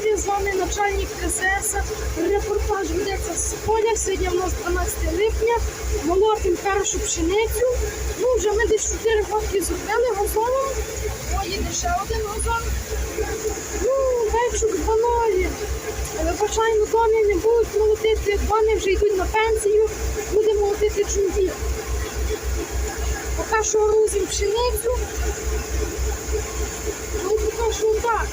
Панове, з вами начальник КСС. Репортаж ведеться з поля. Сьогодні у нас 12 липня. Молотим першу пшеницю. Ну, вже ми десь 4 роки зробили газоном. О, ще один газон. Ну, вечір панове. Вибачайно, дони не будуть молотити, дони вже йдуть на пенсію. Будемо молотити чумбі. Поки що грузимо пшеницю. Ну, поки що так.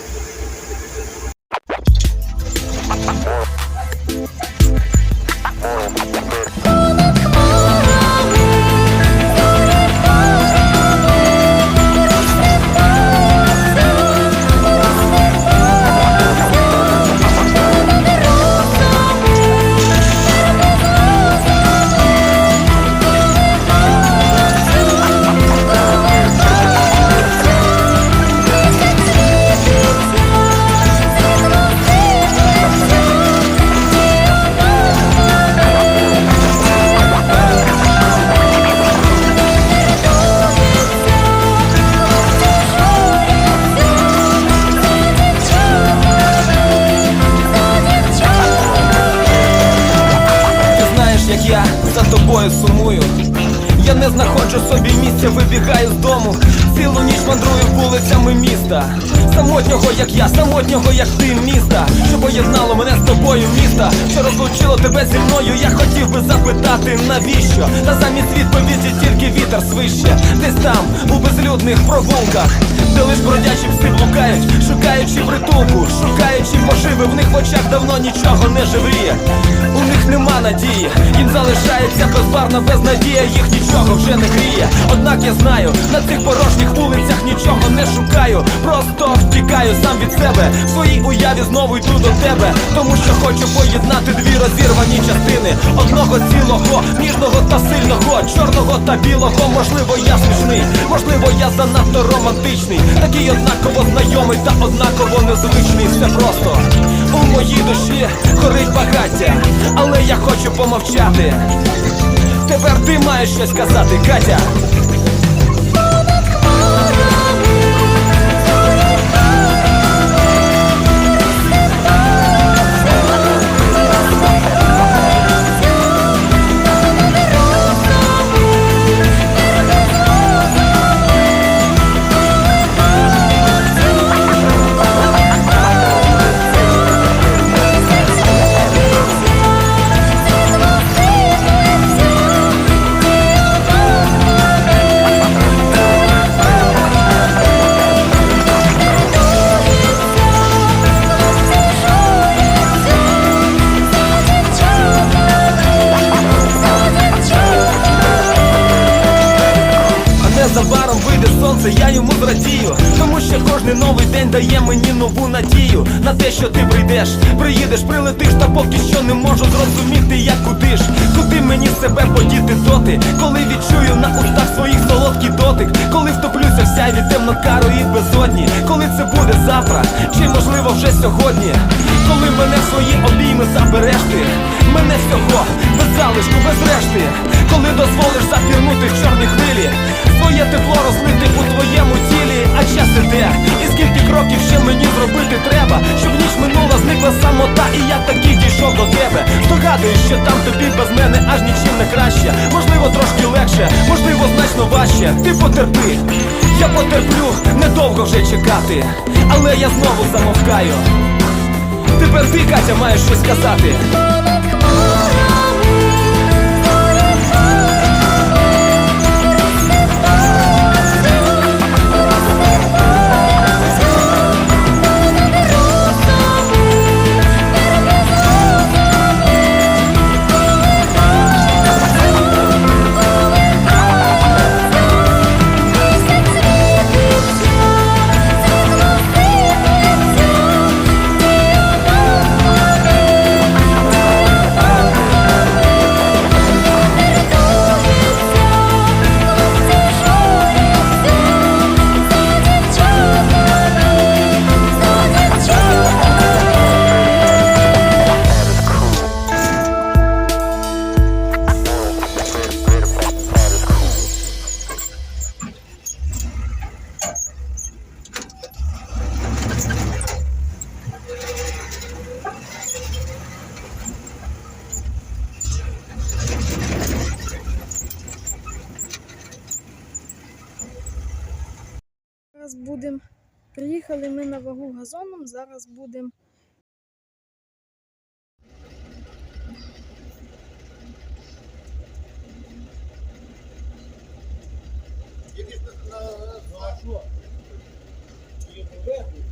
Собі місця, вибігаю з дому. Цілу ніч мандрую вулицями міста. Самотнього, як я, самотнього, як ти міста, що поєднало мене з тобою міста, що розлучило тебе зі мною. Я хотів би запитати, навіщо? Та замість відповіді тільки вітер свище. Десь там, у безлюдних прогулках, де лиш бродячі пси блукають, шукаючи притулку, шукаючи поживи, в них в очах давно нічого не живріє. У них нема надії, їм залишається безбарна безнадія, їх нічого вже не гріє. Однак я знаю, на цих порожніх вулицях нічого не шукаю. Просто втікаю сам від себе. В своїй уяві знову йду до тебе. Тому що хочу поєднати дві розірвані частини одного цілого, ніжного та сильного, чорного та білого. Можливо, я смішний, можливо, я занадто романтичний. Такий однаково знайомий та однаково незвичний. Все просто у моїй душі горить багаття, але я хочу помовчати. Тепер ти маєш щось сказати, Катя. Сонце, я йому зрадію. Тому що кожний новий день дає мені нову надію на те, що ти прийдеш, приїдеш, прилетиш, та поки що не можу зрозуміти, як куди ж, куди мені себе подіти доти, коли відчую на устах своїх солодкий дотик, коли втоплюся в сяйві темно-карої безодні, коли це буде завтра, чи можливо вже сьогодні, коли мене в свої обійми забереш ти, мене всього без залишку, без решти, коли дозволиш запірнути в чорні хвилі, своє тепло розлити у твоєму тілі, а час іде, і скільки кроків ще мені зробити треба, щоб ніч минула, зникла самота, і я таки дійшов до тебе. Здогадуюсь, що там тобі без мене аж нічим не краще. Можливо, трошки легше, можливо, значно важче. Ти потерпи, я потерплю, недовго вже чекати, але я знову замовкаю. Тепер ти, Катя, маєш щось сказати. Приїхали ми на вагу газоном, зараз будемо. У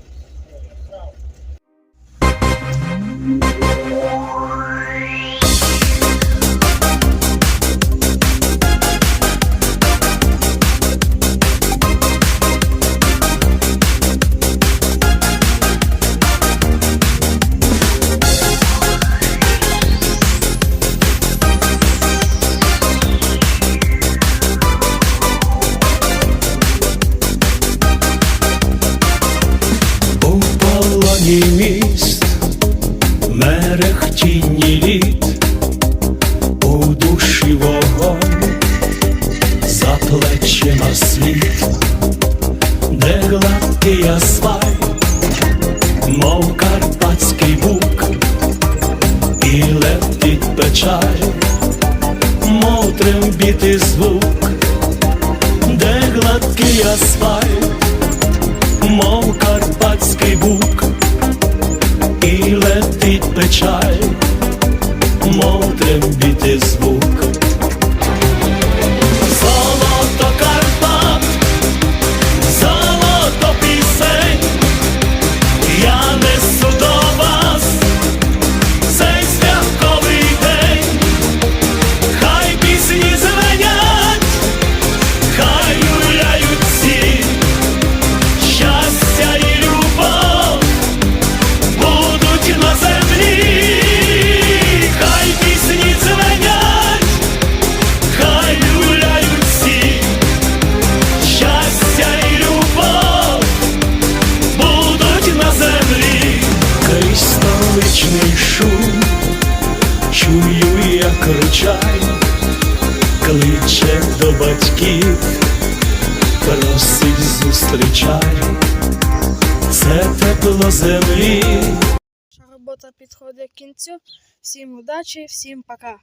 полоні міст, мерехтінні літ, у душі вогонь, за плечима світ, де гладкий асфальт, мов карпатський бук, і летить печаль, мов трембіти звук, де гладкий асфальт кличе до батьків просить зустрічай, це тепло землі. Наша робота підходить кінцю. Всім удачі, всім пока.